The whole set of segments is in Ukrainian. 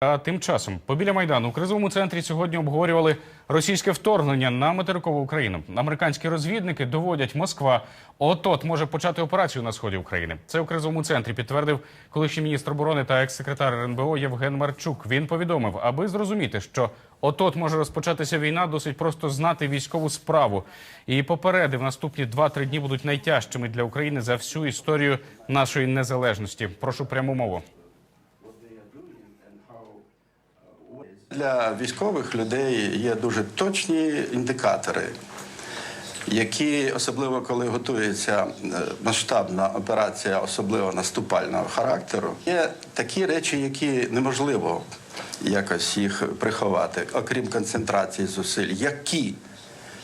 А тим часом, побіля майдану у кризовому центрі сьогодні обговорювали російське вторгнення на материкову Україну. Американські розвідники доводять Москва от-от може почати операцію на сході України. Це у кризовому центрі підтвердив колишній міністр оборони та екс-секретар РНБО Євген Марчук. Він повідомив, аби зрозуміти, що от-от може розпочатися війна, досить просто знати військову справу. І попередив, наступні 2-3 дні будуть найтяжчими для України за всю історію нашої незалежності. Прошу пряму мову. Для військових людей є дуже точні індикатори, які, особливо коли готується е, масштабна операція, особливо наступального характеру, є такі речі, які неможливо якось їх приховати, окрім концентрації зусиль, які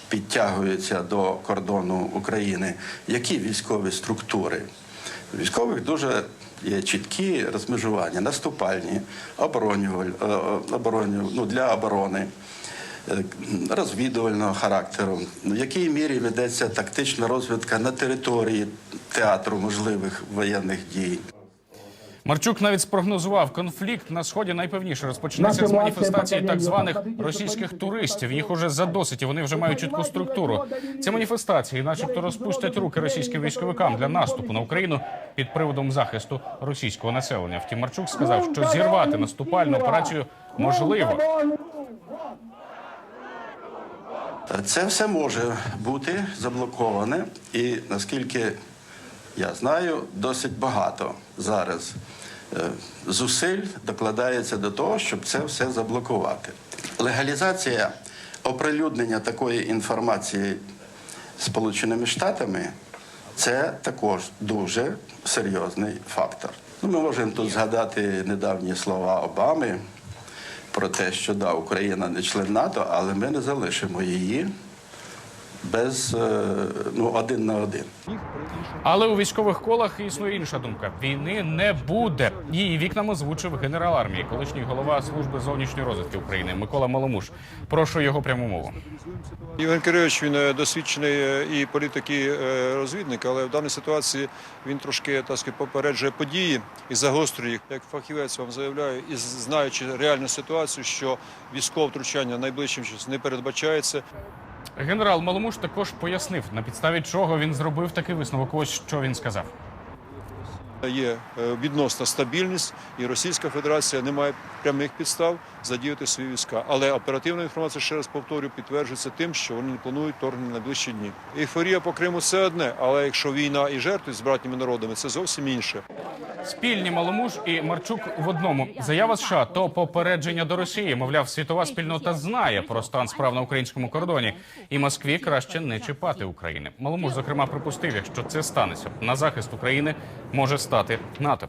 підтягуються до кордону України, які військові структури. Військових дуже є чіткі розмежування, наступальні, оборонювальні, е, е, ну, для оборони, е, розвідувального характеру, в якій мірі ведеться тактична розвідка на території театру можливих воєнних дій. Марчук навіть спрогнозував конфлікт на сході найпевніше розпочнеться з маніфестації так званих російських туристів. Їх уже задосить, і вони вже мають чітку структуру. Ці маніфестації, начебто, розпустять руки російським військовикам для наступу на Україну під приводом захисту російського населення. Втім, Марчук сказав, що зірвати наступальну операцію можливо. Це все може бути заблоковане, і наскільки я знаю, досить багато зараз е, зусиль докладається до того, щоб це все заблокувати. Легалізація оприлюднення такої інформації Сполученими Штатами це також дуже серйозний фактор. Ну, ми можемо тут згадати недавні слова Обами про те, що да, Україна не член НАТО, але ми не залишимо її без е, ну, один на один. Але у військових колах існує інша думка: війни не буде. Її вікнам озвучив генерал армії, колишній голова служби зовнішньої розвідки України Микола Маломуш. Прошу його пряму мову. Євген Кирилович, він е, досвідчений е, і політик, і розвідник, але в даній ситуації він трошки так сказати, попереджує події і загострює їх. Як фахівець вам заявляю, і знаючи реальну ситуацію, що військове втручання найближчим часом не передбачається. Генерал Маломуш також пояснив, на підставі чого він зробив такий висновок. Ось що він сказав. Є е, відносна стабільність, і Російська Федерація не має прямих підстав задіяти свої війська. Але оперативна інформація, ще раз повторю, підтверджується тим, що вони не планують вторгнення на найближчі дні. Ейфорія по Криму це одне, але якщо війна і жертви з братніми народами, це зовсім інше. Спільні Маломуш і Марчук в одному. Заява США то попередження до Росії. Мовляв, світова спільнота знає про стан справ на українському кордоні, і Москві краще не чіпати України. Маломуш, зокрема, припустив, якщо це станеться на захист України, може стати НАТО.